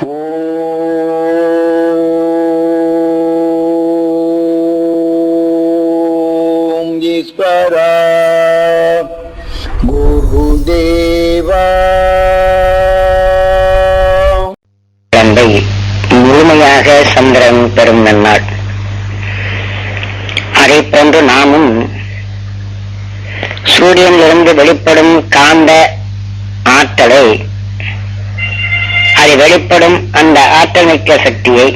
ஓம் ஈஸ்வரா முழுமையாக சந்திரன் பெறும் நன்னாள். அதை போன்று நாமும் சூரியனிலிருந்து வெளிப்படும் காந்த ஆற்றலை வெளிப்படும் அந்த ஆற்றமிக்க சக்தியை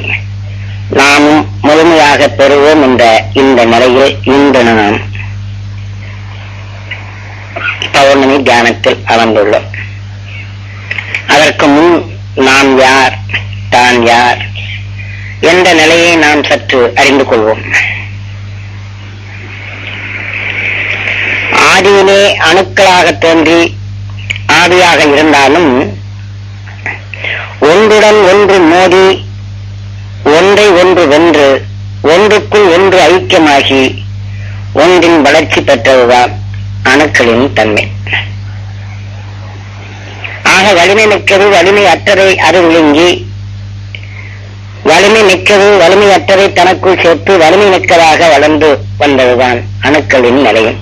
நாமும் முழுமையாக பெறுவோம் என்ற இந்த நிலையில் இன்று நாம் பௌர்ணமி தியானத்தில் அமர்ந்துள்ளோம். அதற்கு முன் நாம் யார் தான் யார் என்ற நிலையை நாம் சற்று அறிந்து கொள்வோம். ஆதியிலே அணுக்களாக தோன்றி ஆவியாக இருந்தாலும் ஒன்றுடன் ஒன்று மோதி ஒன்றை ஒன்று வென்று ஒன்றுக்குள் ஒன்று ஐக்கியமாகி ஒன்றின் வளர்ச்சி பெற்றதுதான் அணுக்களின் தன்மை. ஆக வலிமை மிக்கது வலிமை அற்றதை அது விழுங்கி வலிமை மிக்கது வலிமை அற்றதை தனக்குள் சேர்த்து வலிமை மிக்கதாக வளர்ந்து வந்ததுதான் அணுக்களின் நிலையம்.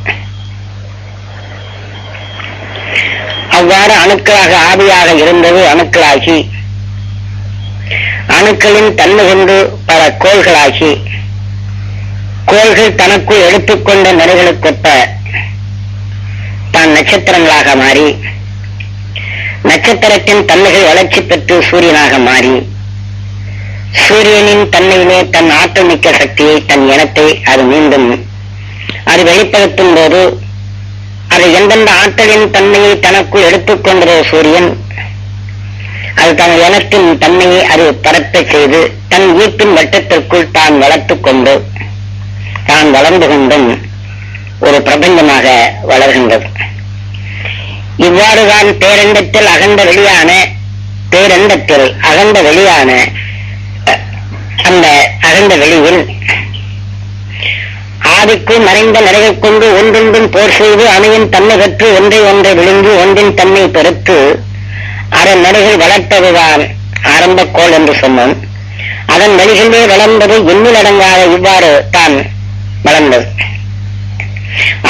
அவ்வாறு அணுக்களாக ஆவியாக இருந்தது அணுக்களாகி அணுக்களின் தன்மை கொண்டு பல கோள்களாகி கோள்கள் தனக்குள் எடுத்துக்கொண்ட நிலைகளுக்கொப்ப தான் நட்சத்திரங்களாக மாறி நட்சத்திரத்தின் தன்மைகள் வளர்ச்சி பெற்று சூரியனாக மாறி சூரியனின் தன்மையிலே தன் ஆற்றல் மிக்க சக்தியை தன் இனத்தை அது மீண்டும் அது வெளிப்படுத்தும் போது அது எந்தெந்த ஆற்றலின் தன்மையை தனக்குள் எடுத்துக்கொண்டதோ சூரியன் அது தன் இனத்தின் தன்மையை அது பரப்பச் செய்து தன் வீட்டின் வட்டத்திற்குள் தான் வளர்த்துக் கொண்டு தான் வளர்ந்து கொண்டும் ஒரு பிரபஞ்சமாக வளர்கின்றது. இவ்வாறுதான் பேரண்டத்தில் அகண்ட வெளியான பேரண்டத்தில் அகண்ட வெளியான அஹ், அந்த அகண்ட வெளியில் ஆதிக்கு மறைந்த நிலையைக் கொண்டு ஒன்றொன்றும் போர் செய்து அணையின் தன்மை கற்று ஒன்றை ஒன்றை விழுங்கி ஒன்றின் தன்மை பெருத்து அதன் நிலைகள் வளர்த்ததுதான் ஆரம்ப கோல் என்று சொன்னோம் அதன் வழிகளே வளர்ந்தது எண்ணில் அடங்காத இவ்வாறு தான் வளர்ந்தது.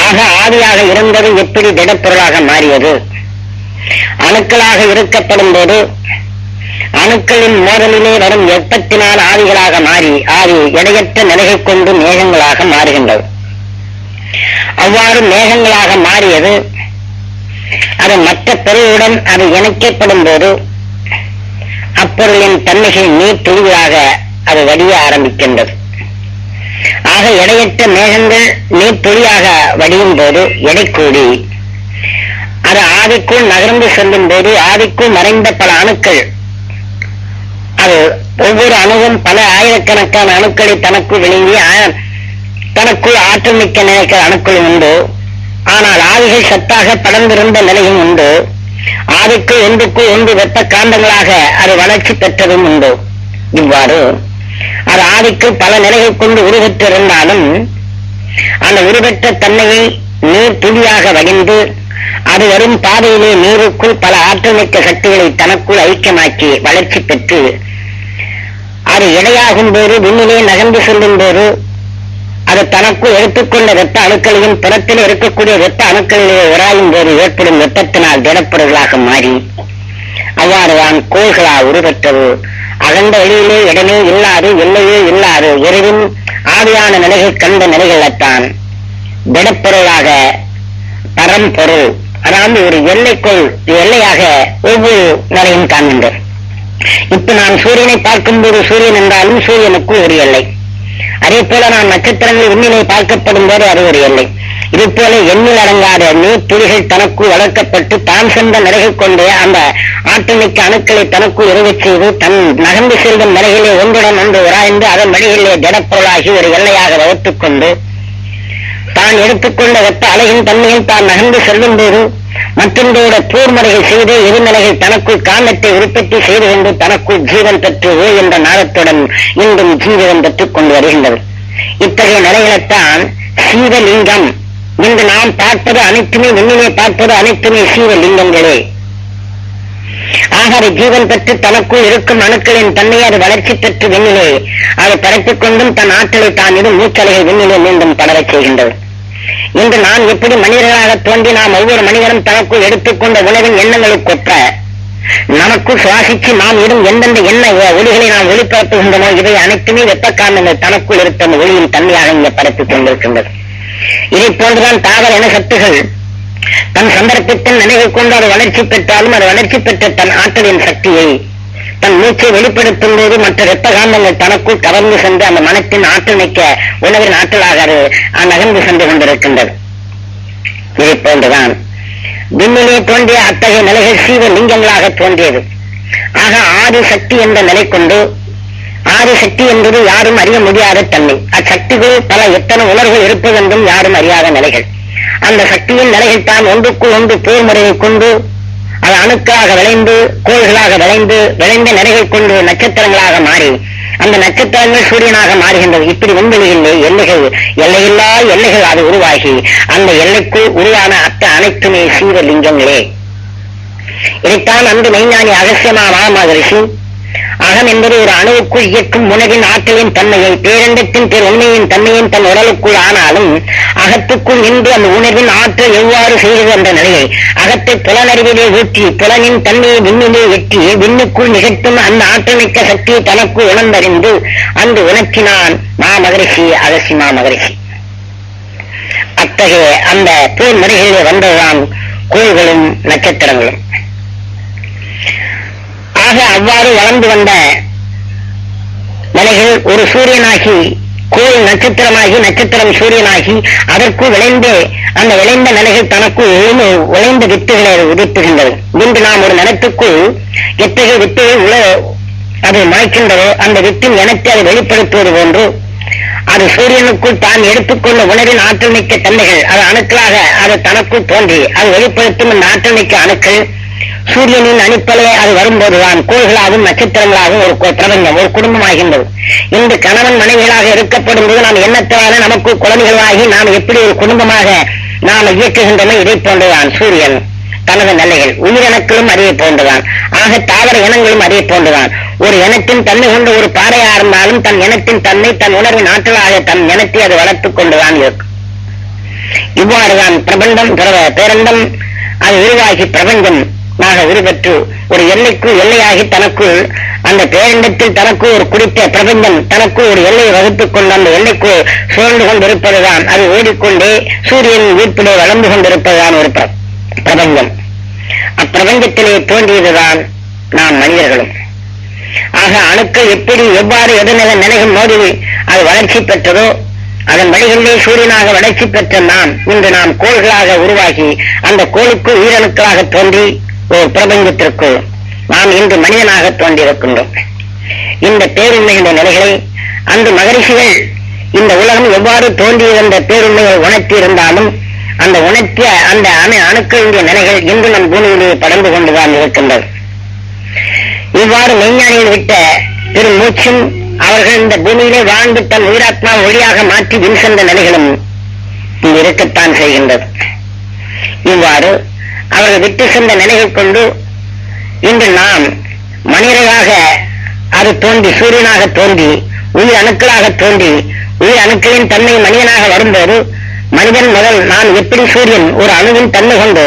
ஆக ஆவியாக இருந்தது எப்படி திடப்பொருளாக மாறியது? அணுக்களாக இருக்கப்படும் போது அணுக்களின் மோதலிலே வரும் வெப்பத்தினால் ஆவிகளாக மாறி ஆவி எடையற்ற நிலையை கொண்டு மேகங்களாக மாறுகின்றது. அவ்வாறு மேகங்களாக மாறியது அது மற்ற பொருளுடன் அது இணைக்கப்படும் போது அப்பொருளின் தன்மைகள் நீர் துளிகளாக அது வடிய ஆரம்பிக்கின்றது. ஆக எடையற்ற மேகங்கள் நீர் துளியாக வடியும் போது எடை கூடி அது ஆதிக்குள் நகர்ந்து செல்லும் போது ஆதிக்குள் மறைந்த பல அணுக்கள் அது ஒவ்வொரு அணுவும் பல ஆயிரக்கணக்கான அணுக்களை தனக்குள் விழுங்கி தனக்குள் ஆற்றல் மிக்க அணுக்கள் உண்டு. ஆனால் ஆவிகள் சத்தாக படர்ந்திருந்த நிலையும் உண்டு. ஆவிக்கு ஒன்றுக்கு ஒன்று வெப்ப காந்தங்களாக அது வளர்ச்சி பெற்றதும் உண்டு. இவ்வாறு அது ஆவிக்கு பல நிலைகள் கொண்டு உருவெற்றிருந்தாலும் அந்த உருவெற்ற தன்மையை நீர் துளியாக வகிந்து அது வரும் பாதையிலே நீருக்குள் பல ஆற்றல்மிக்க சக்திகளை தனக்குள் ஐக்கியமாக்கி வளர்ச்சி பெற்று அது இடையாகும் போது விண்ணிலே நகர்ந்து செல்லும் போது அது தனக்குள் எடுத்துக்கொண்ட வெப்ப அணுக்களையும் புறத்தில் இருக்கக்கூடிய வெப்ப அணுக்களிலே உராயும் போது ஏற்படும் வெப்பத்தினால் திடப்பொருள்களாக மாறி அவ்வாறுதான் கோள்களா உருவற்றது. அகண்ட வெளியிலே இடமே இல்லாது எல்லையே இல்லாது எரிவும் ஆவியான நிலைகள் கண்ட நிலைகளைத்தான் திடப்பொருளாக பரம்பொருள் அதாவது ஒரு எல்லைக்குள் எல்லையாக ஒவ்வொரு நிலையும் காண்கின்றோம். இப்ப நான் சூரியனை பார்க்கும்போது சூரியன் என்றாலும் சூரியனுக்கு ஒரு எல்லை. அதே போல நான் நட்சத்திரங்கள் விண்ணிலை பார்க்கப்படும் போது அது ஒரு எல்லை. இது போல எண்ணில் அடங்காத நீர் துளிகள் தனக்குள் வளர்க்கப்பட்டு தான் சென்ற நிலைகள் கொண்டே அந்த ஆற்றமிக்க அணுக்களை தனக்குள் இறங்கச் செய்து தன் நகர்ந்து செல்லும் நிலைகளிலே ஒன்றுடன் ஒன்று உராய்ந்து அதன் வழியிலே ஜடப்பொருளாகி ஒரு எல்லையாக வகுத்துக் கொண்டு தான் எடுத்துக்கொண்ட வெப்ப அலையின் தன்மையில் தான் நகர்ந்து செல்லும் போது மற்றொன்றோட போர்முறைகள் செய்து எதிர்நிலைகள் தனக்குள் காந்தத்தை உற்பத்தி செய்து கொண்டு தனக்குள் ஜீவன் பெற்று ஓ என்ற நாளத்துடன் இன்றும் ஜீவிதம் பெற்றுக் கொண்டு வருகின்றது இத்தகைய நிலைகளைத்தான் சீவலிங்கம். இன்று நாம் பார்ப்பது அனைத்துமே விண்ணிலே பார்ப்பது அனைத்துமே சீவலிங்கங்களே. ஆகவே ஜீவன் பெற்று தனக்குள் இருக்கும் அணுக்களின் தன்மையை அது வளர்ச்சி பெற்று விண்ணிலே அதை படைத்துக் கொண்டும் தன் ஆற்றலை தான் இடும் மூச்சலைகள் விண்ணிலே மீண்டும் படரச் செய்கின்றது இன்று நாம் எப்படி மனிதர்களாக தோன்றி நாம் ஒவ்வொரு மனிதனும் தனக்குள் எடுத்துக்கொண்ட உணவின் எண்ணங்களுக்கு நமக்கு நமக்குள் சுவாசிச்சு நாம் இடும் எந்தெந்த எண்ண ஒளிகளை நாம் ஒளிபரப்புகின்றனோ இவை அனைத்துமே வெப்ப காரணங்கள் தனக்குள் இருக்க ஒளியின் தன்மையாக இங்கே பரப்பிக் கொண்டிருக்கின்றது இதை போன்றுதான் தாவர இன சத்துகள் தன் சந்தர்ப்பத்தில் நினைவு கொண்டு அது வளர்ச்சி பெற்றாலும் அது வளர்ச்சி பெற்ற தன் ஆற்றலின் சக்தியை. தன் மூச்சை வெளிப்படுத்தும் போது மற்ற வெப்ப காந்தங்கள் தனக்குள் கவர்ந்து சென்று அந்த மனத்தின் ஆற்றல் மிக்க உணவின் ஆற்றலாக அது நகர்ந்து சென்று கொண்டிருக்கின்றது. இதை போன்றுதான் விண்ணிலே தோன்றிய அத்தகைய நிலைகள் சீவ லிங்கங்களாக தோன்றியது. ஆக ஆதி சக்தி என்ற நிலை கொண்டு ஆதி சக்தி என்பது யாரும் அறிய முடியாத தன்மை. அச்சக்திகள் பல எத்தனை உணர்வுகள் இருப்பதென்றும் யாரும் அறியாத நிலைகள். அந்த சக்தியின் நிலைகள் தான் ஒன்றுக்குள் ஒன்று போர் முறையை கொண்டு அது அணுக்களாக விளைந்து கோள்களாக விளைந்து விளைந்த நிலைகள் கொண்டு நட்சத்திரங்களாக மாறி அந்த நட்சத்திரங்கள் சூரியனாக மாறுகின்றது. இப்படி விண்வெளியிலே எல்லைகள் எல்லையில்லா எல்லைகள் அது உருவாகி அந்த எல்லைக்குள் உருவான அத்த அனைத்துமே சீவலிங்கங்களே இதைத்தான் அந்த மெய்ஞானி அகசியமா மகாமகரிஷி அகம் என்பது ஒரு அணுவுக்குள் இயக்கும் உணவின் ஆற்றலின் தன்மையை பேரண்டத்தின் பேர் உண்மையின் தன்மையின் தன் உடலுக்குள் ஆனாலும் அகத்துக்குள் நின்று அந்த உணர்வின் ஆற்றல் எவ்வாறு செய்கிறது என்ற நிலையை அகத்தை புலனறிவிலே ஊற்றி புலனின் தன்மையை விண்ணிலே எட்டி விண்ணுக்குள் நிகழ்த்தும் அந்த ஆற்றமிக்க சக்தியை தனக்கு உணர்ந்தறிந்து அன்று உணர்த்தினான் மா மகரிஷி அகசி மா மகரிஷி அத்தகைய அந்த போர் முறைகளிலே வந்ததுதான் கோள்களும் நட்சத்திரங்களும். ஆக அவ்வாறு வளர்ந்து வந்த நிலைகள் ஒரு சூரியனாகி கோயில் நட்சத்திரமாகி நட்சத்திரம் சூரியனாகி அதற்கு விளைந்து அந்த விளைந்த நிலைகள் தனக்குள் எழுந்து விளைந்த வித்துகளை அது உதிர்த்துகின்றது இன்று நாம் ஒரு நிலத்துக்குள் எத்தகைய வித்துகள் உள்ள அது மாய்க்கின்றதோ அந்த வித்தின் இனத்தை அதை வெளிப்படுத்துவது போன்று அது சூரியனுக்குள் தான் எடுத்துக்கொண்ட உணவின் ஆற்றல் மிக்க தன்மைகள் அது அணுக்களாக அது தனக்குள் தோன்றி அது வெளிப்படுத்தும் அந்த ஆற்றல் மிக்க அணுக்கள் சூரியனின் அனுப்பலே அது வரும்போதுதான் கோள்களாகவும் நட்சத்திரங்களாகவும் ஒரு பிரபஞ்சம் ஒரு குடும்பமாகின்றது. இந்த கணவன் மனைவிகளாக இருக்கப்படும் போது நாம் எண்ணத்தான நமக்கு குழந்தைகளாகி நாம் எப்படி ஒரு குடும்பமாக நாம் இயக்குகின்றன இதை போன்றுதான் சூரியன் தனது நிலைகள் உயிரினங்களும் அதே போன்றுதான். ஆக தாவர இனங்களும் அதே போன்றுதான். ஒரு இனத்தின் தன்மை கொண்ட ஒரு பாறையா இருந்தாலும் தன் இனத்தின் தன்மை தன் உணர்வின் ஆற்றலாக தன் இனத்தை அது வளர்த்துக் கொண்டுதான் இருக்கும் இவ்வாறுதான் பிரபந்தம் பிற- பேரண்டம் அது உருவாகி பிரபஞ்சம் நாக உருவற்று ஒரு எல்லைக்குள் எல்லையாகி தனக்குள் அந்த பேரண்டத்தில் தனக்கு ஒரு குறித்த பிரபஞ்சம் தனக்கு ஒரு எல்லையை வகுத்துக் கொண்டு அந்த எல்லைக்கு சுழந்து கொண்டிருப்பதுதான். அது ஓடிக்கொண்டே சூரியன் வீட்டிலே வளர்ந்து கொண்டிருப்பதுதான் ஒரு பிரபஞ்சம். அப்பிரபஞ்சத்திலே தோன்றியதுதான் நாம் மனிதர்களும். ஆக அணுக்கள் எப்படி எவ்வாறு எதிர்நிலை நிலையும் மோதி அது வளர்ச்சி பெற்றதோ அதன் வழிகளிலே சூரியனாக வளர்ச்சி பெற்ற நாம் இன்று நாம் கோள்களாக உருவாகி அந்த கோளுக்கு உயிரணுக்களாக தோன்றி ஒரு பிரபஞ்சத்திற்குள் நாம் இன்று மனிதனாக தோன்றியிருக்கின்றோம். இந்த பேருண்மையுடைய நிலைகளை அந்த மகரிஷிகள் இந்த உலகம் எவ்வாறு தோன்றியிருந்த என்ற பேருண்மையை உணர்த்தி இருந்தாலும் அந்த உணர்த்திய அந்த அணு அணுக்களுடைய நிலைகள் இன்று நம் பூமியிலேயே படர்ந்து கொண்டுதான் இருக்கின்றது இவ்வாறு மெய்ஞானியில் விட்ட பெரும் மூச்சும் அவர்கள் இந்த பூமியிலே வாழ்ந்து தன் உயிராத்மா ஒளியாக மாற்றி வின்சென்ற நிலைகளும் இங்கு இருக்கத்தான் செய்கின்றது இவ்வாறு அவர்கள் விட்டு சென்ற நிலையை கொண்டு இன்று நாம் மனிதராக அது தோன்றி சூரியனாக தோன்றி உயிர் அணுக்களாக தோன்றி உயிர் அணுக்களின் தன்மை மனிதனாக வரும்போது மனிதன் முதல் நான் எப்படி சூரியன் ஒரு அணுவின் தன்மை கொண்டு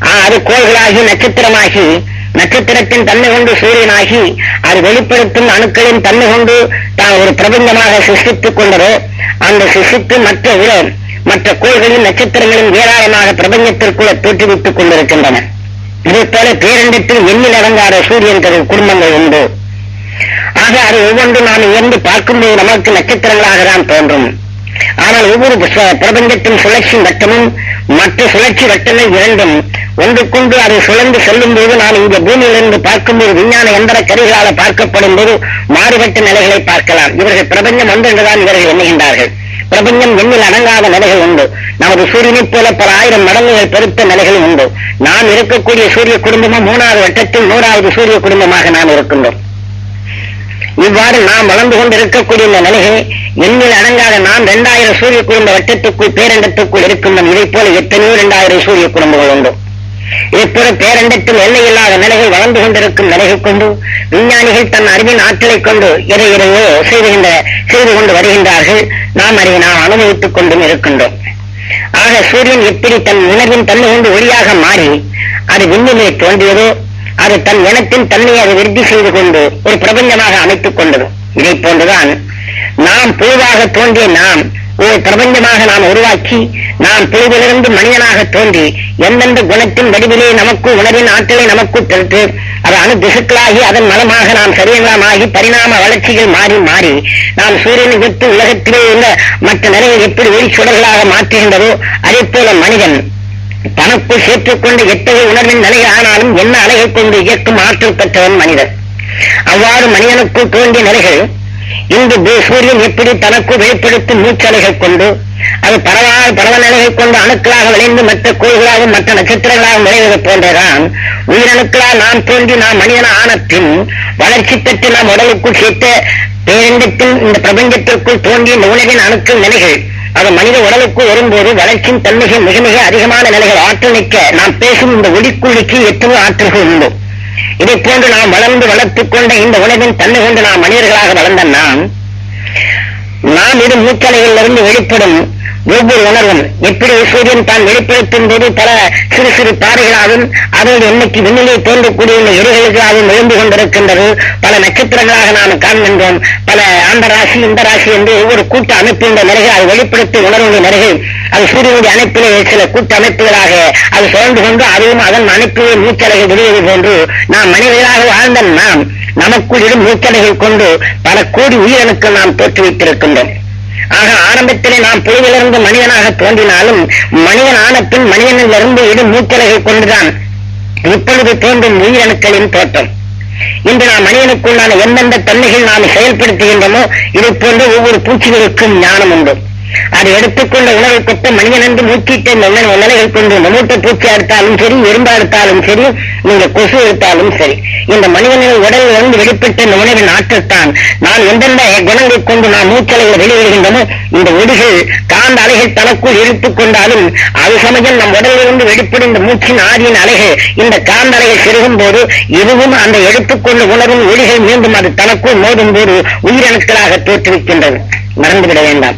ஆ, அது கோள்களாகி நட்சத்திரமாகி நட்சத்திரத்தின் தன்மை கொண்டு சூரியனாகி அது வெளிப்படுத்தும் அணுக்களின் தன்மை கொண்டு தான் ஒரு பிரபஞ்சமாக சிருஷ்டித்துக் கொண்டதோ அந்த சிருஷ்டித்து மற்ற உல மற்ற கோள்களின் நட்சத்திரங்களின் ஏராளமாக பிரபஞ்சத்திற்குள்ள தோற்றுவித்துக் கொண்டிருக்கின்றன. இதை போல பேரண்டத்தில் எண்ணில் அடங்காத சூரியன் குடும்பங்கள் உண்டு. ஆக அது ஒவ்வொன்றும் நாம் இயந்து பார்க்கும்போது நமக்கு நட்சத்திரங்களாக தான் தோன்றும். ஆனால் ஒவ்வொரு பிரபஞ்சத்தின் சுழற்சி வட்டமும் மற்ற சுழற்சி வட்டங்கள் இரண்டும் ஒன்றுக்கொண்டு அது சுழந்து செல்லும் போது நாம் இந்த பூமியிலிருந்து பார்க்கும்போது விஞ்ஞான எந்திர கருவிகளால் பார்க்கப்படும் போது மாறுபட்ட நிலைகளை பார்க்கலாம். இவர்கள் பிரபஞ்சம் ஒன்று என்றுதான் இவர்கள் எண்ணுகின்றார்கள். பிரபஞ்சம் எண்ணில் அடங்காத நிலைகள் உண்டு. நமது சூரியனைப் போல பல ஆயிரம் மடங்குகள் பெருத்த நிலைகள் உண்டு. நாம் இருக்கக்கூடிய சூரிய குடும்பமும் மூணாவது வட்டத்தில் நூறாவது சூரிய குடும்பமாக நாம் இருக்கின்றோம். இவ்வாறு நாம் வளர்ந்து கொண்டு இருக்கக்கூடிய இந்த நிலையை எண்ணில் அடங்காத நாம் இரண்டாயிரம் சூரிய குடும்ப வட்டத்துக்குள் பேரண்டத்துக்குள் இருக்கின்றோம். இதைப் போல எத்தனையோ இரண்டாயிரம் சூரிய குடும்பங்கள் உண்டு. இப்போது பேரண்டத்தில் எல்லை இல்லாத நிலைகள் வளர்ந்து கொண்டிருக்கும் நிலைகள் கொண்டு விஞ்ஞானிகள் தன் அறிவின் ஆற்றலை கொண்டு எதை எதையோ செய்துகின்ற செய்து கொண்டு வருகின்றார்கள். நாம் அதை நாம் அனுபவித்துக் கொண்டும் இருக்கின்றோம். ஆக சூரியன் எப்படி தன் உணர்வின் தன்மை கொண்டு ஒளியாக மாறி அது விண்ணிலே தோன்றியதோ அது தன் இனத்தின் தன்மையை அது விருத்தி செய்து கொண்டு ஒரு பிரபஞ்சமாக அமைத்துக் கொண்டது இதை போன்றுதான் நாம் பொதுவாக தோன்றிய நாம் ஒரு பிரபஞ்சமாக நாம் உருவாக்கி நாம் புழுவிலிருந்து மனிதனாக தோன்றி எந்தெந்த குணத்தின் வடிவிலே நமக்கு உணரின் ஆற்றலை நமக்கு பெற்று அது அணு திசுக்களாகி அதன் மலமாக நாம் சரீரமாகி பரிணாம வளர்ச்சிகள் மாறி மாறி நாம் சூரியனை விட்டு உலகத்திலே உள்ள மற்ற நிலையை எப்படி ஒளி சுடர்களாக மாற்றுகின்றதோ அதே போல மனிதன் தனக்குள் சேர்த்துக்கொண்டு எத்தகைய உணர்வின் நிலை ஆனாலும் என்ன அலகை கொண்டு இயக்கும் ஆற்றல் பெற்றவன் மனிதன். அவ்வாறு மனிதனுக்குள் தோன்றிய நிலைகள் இந்து பூசூரியம் எப்படி தனக்கு வெளிப்படுத்தும் மூச்சலைகள் கொண்டு அது பரவ நிலைகள் கொண்டு அணுக்களாக விளைந்து மற்ற கோள்களாகவும் மற்ற நட்சத்திரங்களாக விளைவது போன்றதான் உயிரணுக்களால் நாம் தோன்றி நாம் மனிதன ஆனத்தின் வளர்ச்சி பெற்று நாம் உடலுக்குள் சேர்த்த பேரண்டத்தில் இந்த பிரபஞ்சத்திற்குள் தோன்றிய இந்த உலகின் அணுக்கள் நிலைகள் அது மனித உடலுக்குள் வரும்போது வளர்ச்சியின் தன்மைகள் மிக மிக அதிகமான நிலைகள் ஆற்றல் நிற்க நாம் பேசும் இந்த ஒளிக்குள்ளிக்கு எத்தனை ஆற்றல்கள் உண்டோ. இதை போன்று நாம் வளர்ந்து வளர்த்துக் கொண்ட இந்த உலகின் தன்மை கொண்டு நாம் மனிதர்களாக வளர்ந்த நாம் நாம் இது மூச்சலைகளிலிருந்து வெளிப்படும் ஒவ்வொரு உணர்வும் எப்படி சூரியன் தான் வெளிப்படுத்தும் போது பல சிறு சிறு பாறைகளாகவும் அதோடு என்னைக்கு விண்ணிலே தோன்றக்கூடிய இந்த எரிகளுக்காகவும் எழுந்து கொண்டிருக்கின்றது. பல நட்சத்திரங்களாக நாம் காண்கின்றோம். பல அந்த ராசி இந்த ராசி என்று ஒவ்வொரு கூட்ட அமைப்பின் நிலைகள் அது வெளிப்படுத்தி உணர்வுடைய நிலைகள் அது சூரியனுடைய அமைப்பிலே சில கூட்ட அமைப்புகளாக அது சுழந்து கொண்டு அதுவும் அதன் அமைப்பிலே மூச்சலைகள் வெளியது போன்று நாம் மனிதர்களாக வாழ்ந்த நாம் நமக்குள் இடும் மூச்சலைகள் கொண்டு பல கோடி உயிரணுக்கள் நாம் தோற்றுவித்திருக்கின்றோம். ஆக ஆரம்பத்திலே நாம் புழுவிலிருந்து மனிதனாக தோன்றினாலும் மனிதன் ஆன பின் மனிதனிலிருந்து இடும் மூச்சலைகள் கொண்டுதான். இப்பொழுது தோன்றும் உயிரணுக்களின் தோற்றம். இன்று நாம் மனிதனுக்குள்ளான எந்தெந்த தன்மைகள் நாம் செயல்படுத்துகின்றோமோ இது போன்று ஒவ்வொரு பூச்சிகளுக்கும் ஞானம் உண்டு அது எடுத்துக்கொண்ட உணவை கொட்ட மனிதன் என்று மூச்சிட்ட இந்த நிலைகள் கொண்டு மமூட்ட மூட்டை பூச்சி எடுத்தாலும் சரி எறும்பா எடுத்தாலும் சரி நீங்க கொசு எடுத்தாலும் சரி இந்த மனிதனின் உடலில் இருந்து வெளிப்பட்ட இந்த உணவின் ஆற்றத்தான் நான் எந்தெந்த குணங்களை கொண்டு நாம் மூச்சலைகள் வெளியிடுகின்றனோ இந்த ஒடிகள் காந்த அலைகள் தனக்குள் இழுத்துக் கொண்டாலும் அது சமயம் நம் உடலிலிருந்து வெளிப்படும் இந்த மூச்சின் ஆதியின் அலைகள் இந்த காந்த அலைகள் செருகும் போது இதுவும் அந்த எடுத்துக்கொண்ட உணவின் ஒளிகள் மீண்டும் அது தனக்குள் மோதும் போது உயிரணுக்களாக தோற்றுவிக்கின்றது மறந்துவிட வேண்டாம்.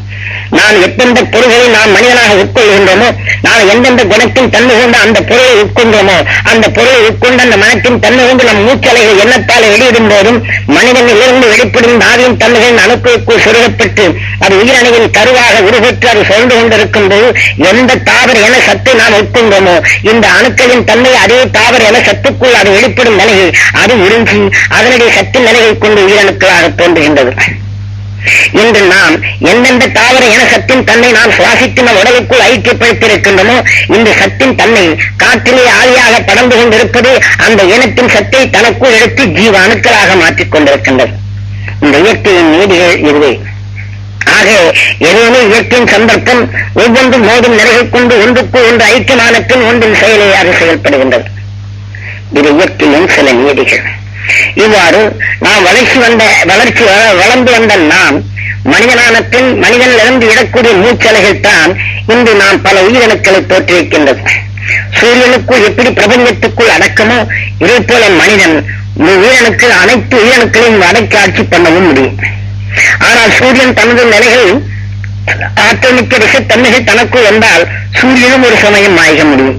நான் எந்தெந்த பொருள்களை நாம் மனிதனாக உட்கொள்கின்றோமோ நான் எந்தெந்த குணத்தின் தன்மை கொண்டு அந்த பொருளை உட்கொண்டோமோ அந்த பொருளை உட்கொண்டு அந்த மனத்தின் தன்மை கொண்டு நம் மூச்சலைகள் எண்ணத்தால் வெளியிடும் போதும் மனிதனிலிருந்து வெளிப்படும் நாவின் தன்மைகள் அணுக்களுக்குள் சுருகப்பட்டு அது உயிரணையின் கருவாக உருவற்று அது சொல்ந்து கொண்டிருக்கும் போது எந்த தாவர என சத்தை நாம் உட்கொண்டோமோ இந்த அணுக்களின் தன்மை அதே தாவர என சத்துக்குள் அது வெளிப்படும் நிலையை அது உறிஞ்சி அதனுடைய சத்தின் நிலையை கொண்டு உயிரணுக்களாக தோன்றுகின்றது. இன்று நாம் எந்தெந்த தாவர இன சத்தின் தன்னை நாம் சுவாசித்து நம் உடலுக்குள் ஐக்கியப்படுத்தியிருக்கின்றனோ இந்த சத்தின் தன்னை காற்றிலே ஆவியாக படர்ந்து கொண்டிருப்பது அந்த இனத்தின் சத்தை தனக்குள் எடுத்து ஜீவ அணுக்களாக மாற்றிக் கொண்டிருக்கின்றது. இந்த இயற்கையின் நீதிகள் இதுவே. ஆக எதுவுமே இயற்கையின் சந்தர்ப்பம் ஒவ்வொன்றும் மோதும் நிறைவு கொண்டு ஒன்றுக்கு ஒன்று ஐக்கியமான பின் ஒன்றின் செயலை அது செயல்படுகின்றது. இது இயற்கையின் சில நீதிகள். இவ்வாறு நாம் வளர்ச்சி வந்த வளர்ச்சி வளர்ந்து வந்த நாம் மனிதனான பின் மனிதனிலிருந்து இடக்கூடிய மூச்சலைகள் தான் இன்று நாம் பல உயிரணுக்களை தோற்றுவிக்கின்றது. சூரியனுக்குள் எப்படி பிரபஞ்சத்துக்குள் அடக்கமோ இதே போல மனிதன் உயிரணுக்கள் அனைத்து உயிரணுக்களையும் அடக்கி ஆட்சி பண்ணவும் முடியும். ஆனால் சூரியன் தனது நிலைகள் ஆற்றமிக்க விஷத்தன்மைகள் தனக்குள் வந்தால் சூரியனும் ஒரு சமயம் மாய்க முடியும்.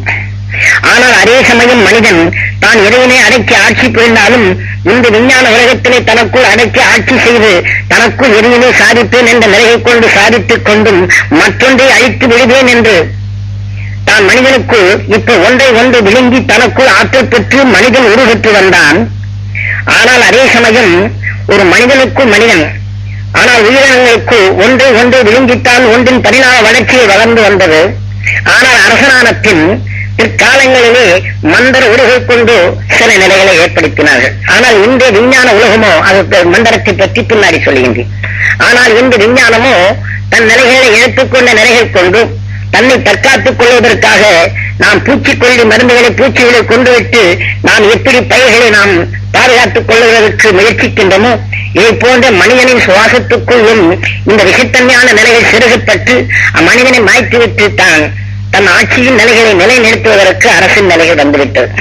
ஆனால் அதே சமயம் மனிதன் தான் இறைவனை அடக்கி ஆட்சி புரிந்தாலும் இந்த விஞ்ஞான உலகத்திலே தனக்குள் அடக்கி ஆட்சி செய்து தனக்குள் இறைவனை சாதிப்பேன் என்ற நிலையை கொண்டு சாதித்துக் கொண்டும் மற்றொன்றை அழித்து விடுவேன் என்று தான் மனிதனுக்குள் இப்ப ஒன்றை ஒன்று விழுங்கி தனக்குள் ஆற்றல் பெற்று மனிதன் உருவெற்று வந்தான். ஆனால் அதே சமயம் ஒரு மனிதனுக்குள் மனிதன் ஆனால் உயிரினங்களுக்கு ஒன்றை ஒன்றை விழுங்கித்தான் ஒன்றின் பரிணாம வளர்ச்சியை வளர்ந்து வந்தது. ஆனால் அரசனான பின் பிற்காலங்களிலே மந்தர உலகை கொண்டு சில நிலைகளை ஏற்படுத்தினார்கள். ஆனால் இந்த விஞ்ஞான உலகமோ அது மந்திரத்தை பற்றி பின்னாடி சொல்லுகின்றேன். ஆனால் இந்த விஞ்ஞானமோ தன் நிலைகளை எடுத்துக்கொண்ட நிலைகள் கொண்டு தன்னை தற்காத்துக் கொள்வதற்காக நாம் பூச்சிக்கொல்லி மருந்துகளை பூச்சிகளை கொண்டு விட்டு நாம் எப்படி பயிர்களை நாம் பாதுகாத்துக் கொள்வதற்கு முயற்சிக்கின்றோமோ இதை போன்ற மனிதனின் சுவாசத்துக்குள்ளும் இந்த விஷத்தன்மையான நிலையில் சிறுகப்பட்டு அம்மனிதனை மாய்த்துவிட்டு தான் தன் ஆட்சியின் நிலைகளை நிலைநிறுத்துவதற்கு அரசின் நிலைகள் வந்துவிட்டது.